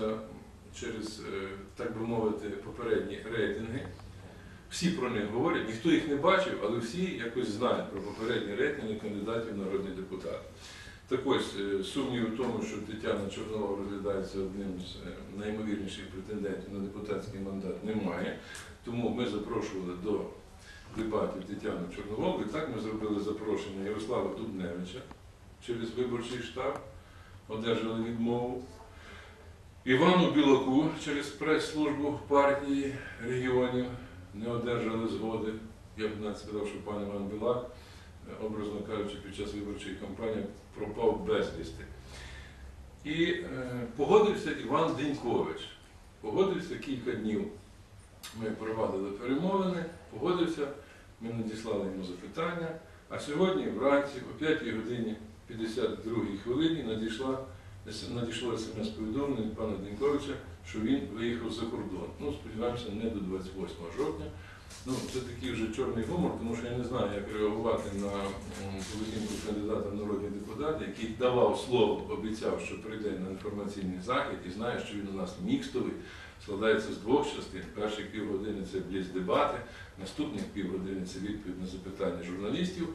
відбувався через, е, так би мовити, попередні рейтинги. Всі про них говорять, ніхто їх не бачив, але всі якось знають про попередні рейтинги кандидатів в народні депутати. Так ось, е, сумніву в тому, що Тетяна Чорнова розглядається одним з е, найімовірніших претендентів на депутатський мандат, немає. Тому ми запрошували до дебатів Тетяну Чорноволу. І так ми зробили запрошення Ярослава Дубневича через виборчий штаб, одержали відмову. Івану Білоку через прес-службу партії регіонів не одержали згоди. Я б навіть сказав, що пан Іван Білак, образно кажучи, під час виборчої кампанії пропав безвісти. І е, погодився Іван Денькович. Погодився кілька днів. Ми провадили перемовини, погодився, ми надіслали йому запитання. А сьогодні вранці, о 5 годині 52 хвилині, надійшла, надійшло смс-повідомлення від пана Деньковича, що він виїхав за кордон. Ну, сподіваємося, не до 28 жовтня. Ну, це такий вже чорний гумор, тому що я не знаю, як реагувати на поведінку кандидата в народні депутати, який давав слово, обіцяв, що прийде на інформаційний захід і знає, що він у нас мікстовий, складається з двох частин. Перші півгодини це бліц дебати, наступних півгодини це відповідь на запитання журналістів.